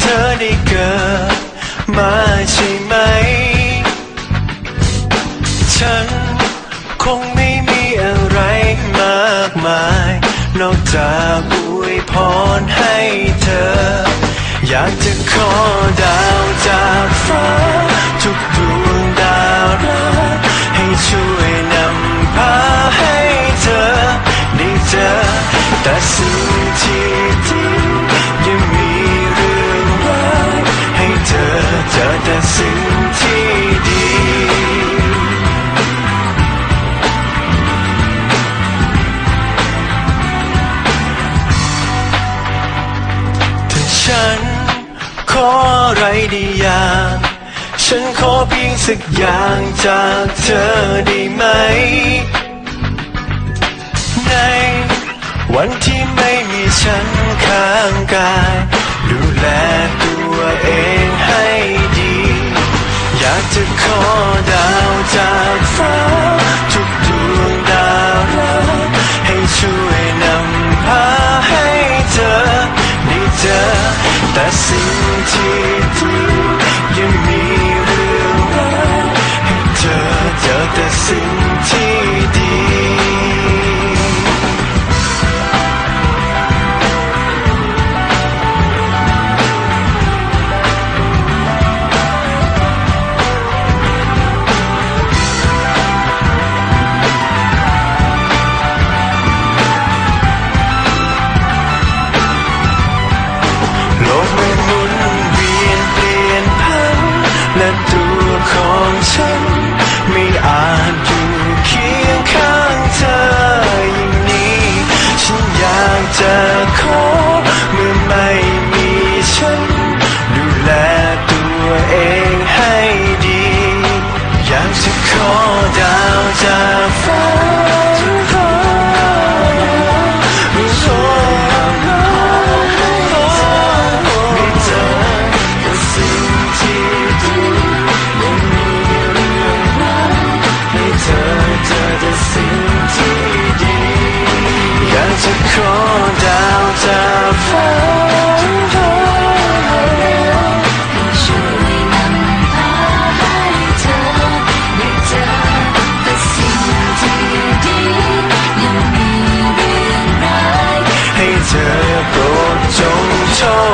เธอได้เกิดมาใช่ไหม ฉันคงไม่มีอะไรมากมาย นอกจากอวยพรให้เธอ อยากจะขอได้ ไดีอย่าง ฉันขอเพียงสักอย่างจากเธอได้ไหม ในวันที่ไม่มีฉันข้างกาย ดูแลตัวเองให้ดี อยากจะขอดาวจากฟ้าทุกดวงดาวรักให้ช่วยนำพาให้เธอได้เจอแต่สิ่งที่ to call down the fire. 多惆怅。